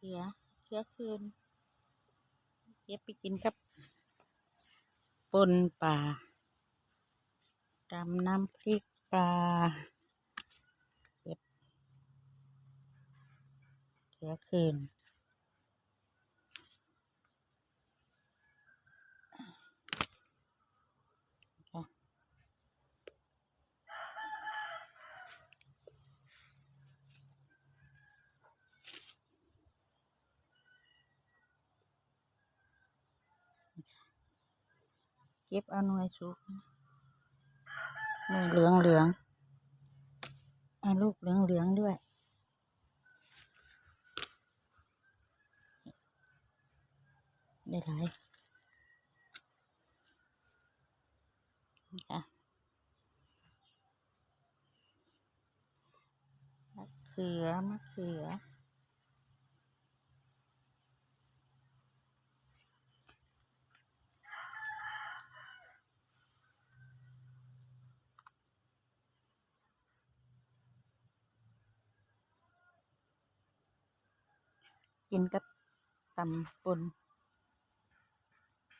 เขือเขือคืนเก็บไปกินกับปนปลาดำน้ำพริกปลาเก็บเขือคืน เก็บเอาหน่วยสุกหน่วยเหลืองเหลืองเอาลูกเหลืองเหลืองด้วย ได้หลายค่ะมะเขือมะเขือ กินกับตำปน